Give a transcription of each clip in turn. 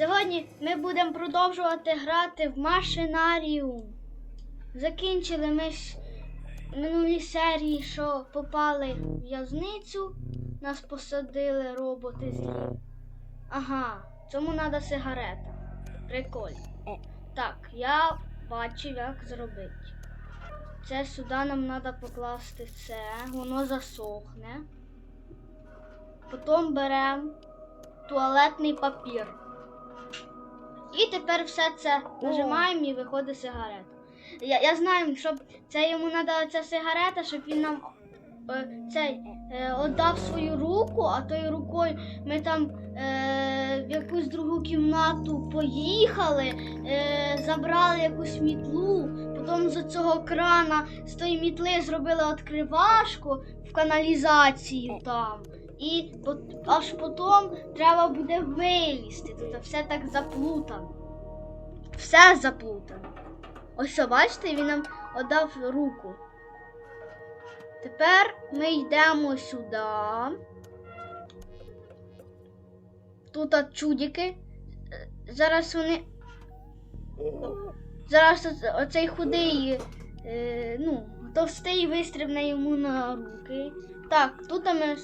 Сьогодні ми будемо продовжувати грати в машинаріум. Закінчили ми ж минулі серії, що попали в в'язницю, нас посадили роботи злі. Ага, цьому треба сигарета. Прикольно. Так, я бачив, як зробити. Це сюди нам треба покласти це, воно засохне. Потім беремо туалетний папір. І тепер все це нажимаємо і виходить сигарета. Я, я знаю, щоб це йому треба ця сигарета, щоб він нам е, цей е, віддав свою руку, а тою рукою ми там е, в якусь другу кімнату поїхали, е, забрали якусь мітлу, потім з цього крана з тої мітли зробили відкривашку в каналізацію там. І аж потім треба буде вилізти. Тут все так заплутано. Все заплутано. Ось бачите, він нам отдав руку. Тепер ми йдемо сюди. Тут от чудики. Зараз вони. Зараз оцей худий, е, ну, товстий вистрибне йому на руки. Так, тут ми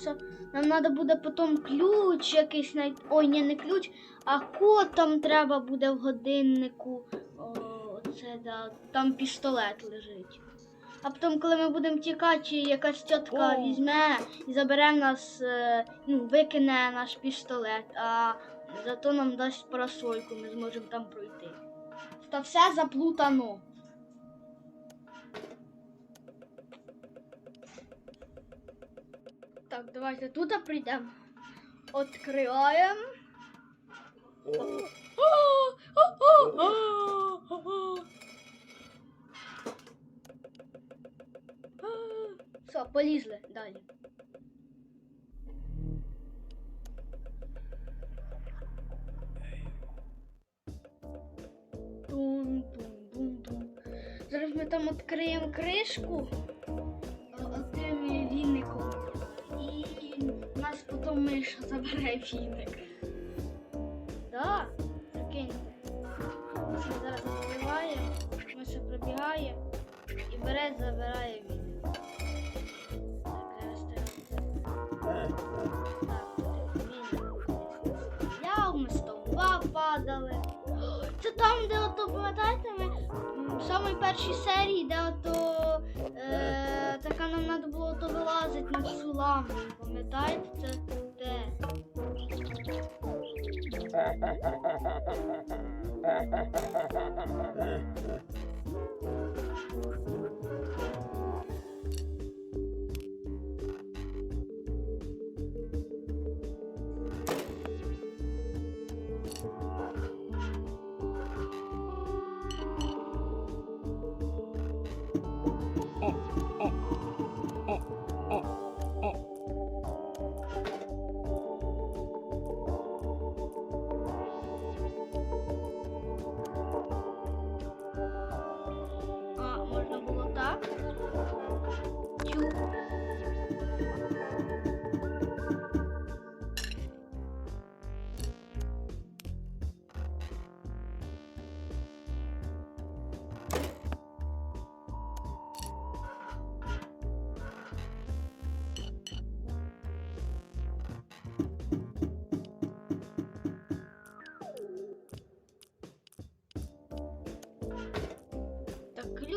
нам треба буде потім ключ якийсь знайти. Ой, ні, не ключ, а код там треба буде в годиннику. О, це да, там пістолет лежить. А потім, коли ми будемо тікати, якась тітка О. візьме і забере нас, е, ну, викине наш пістолет, а зато нам дасть парасольку, ми зможемо там пройти. Та все заплутано. Так, давайте тут прийдемо. Откриваємо. Все, полізли далі. Тун-тун-тун-тун. Зараз ми там відкриємо кришку миша забере віник. Да, прикиньте. Миша зараз відкриває, миша прибігає і бере, забирає віник. Так. Я ми з стовба падали. Це там, де ото, пам'ятаєте, ми в самій першій серії, де ото така нам треба було то вилазити на всю ламу. Пам'ятаєте, це де?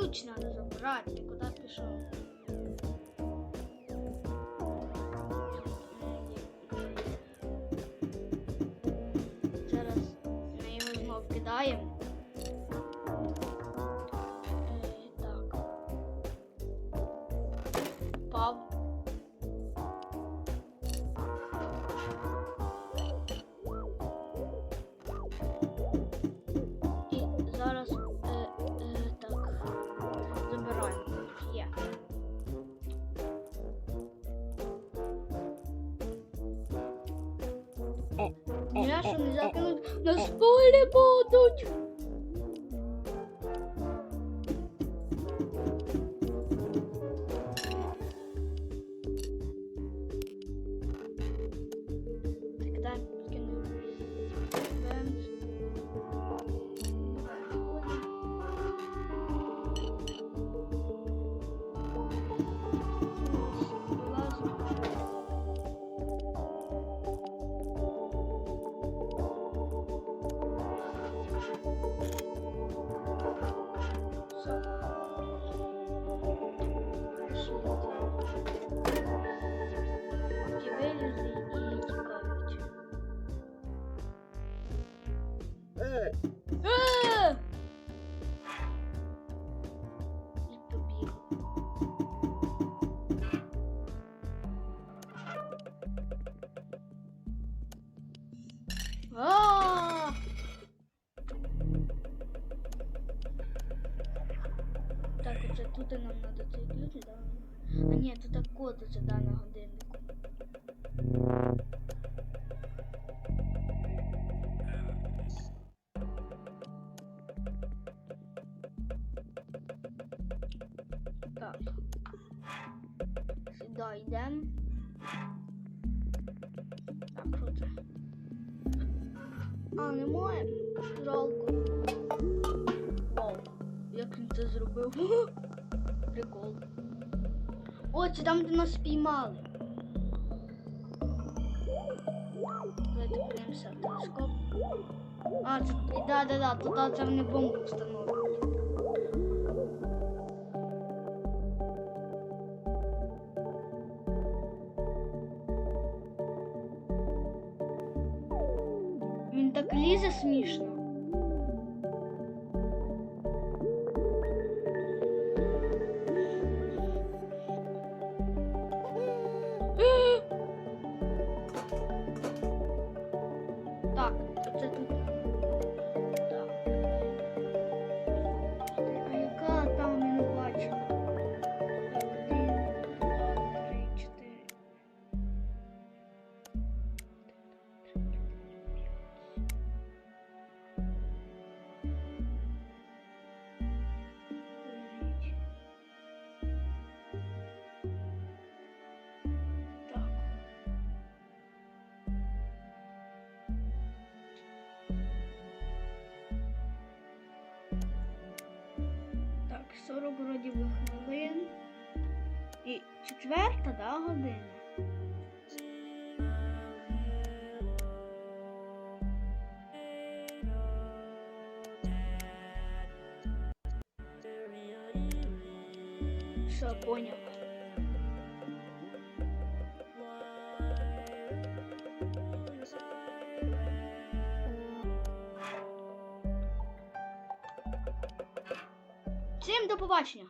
Так разобрать, ты куда пішов? Я що не закинуть на полі будуть. А! Так, оце тут нам треба цей ключ, да? А ні, тут код оце да на годиннику. Так. Сюди йдемо. Так, це? А, немає. Жалко. Вау. Як він це зробив? Прикол. О, це там, де нас спіймали. Давайте подивимося в телескоп. А, це, да, да, да, туди це вони бомбу встановлюють. Лізе смішно. 40 вроді би хвилин. І четверта, да, година. Все, понял. Всім до побачення!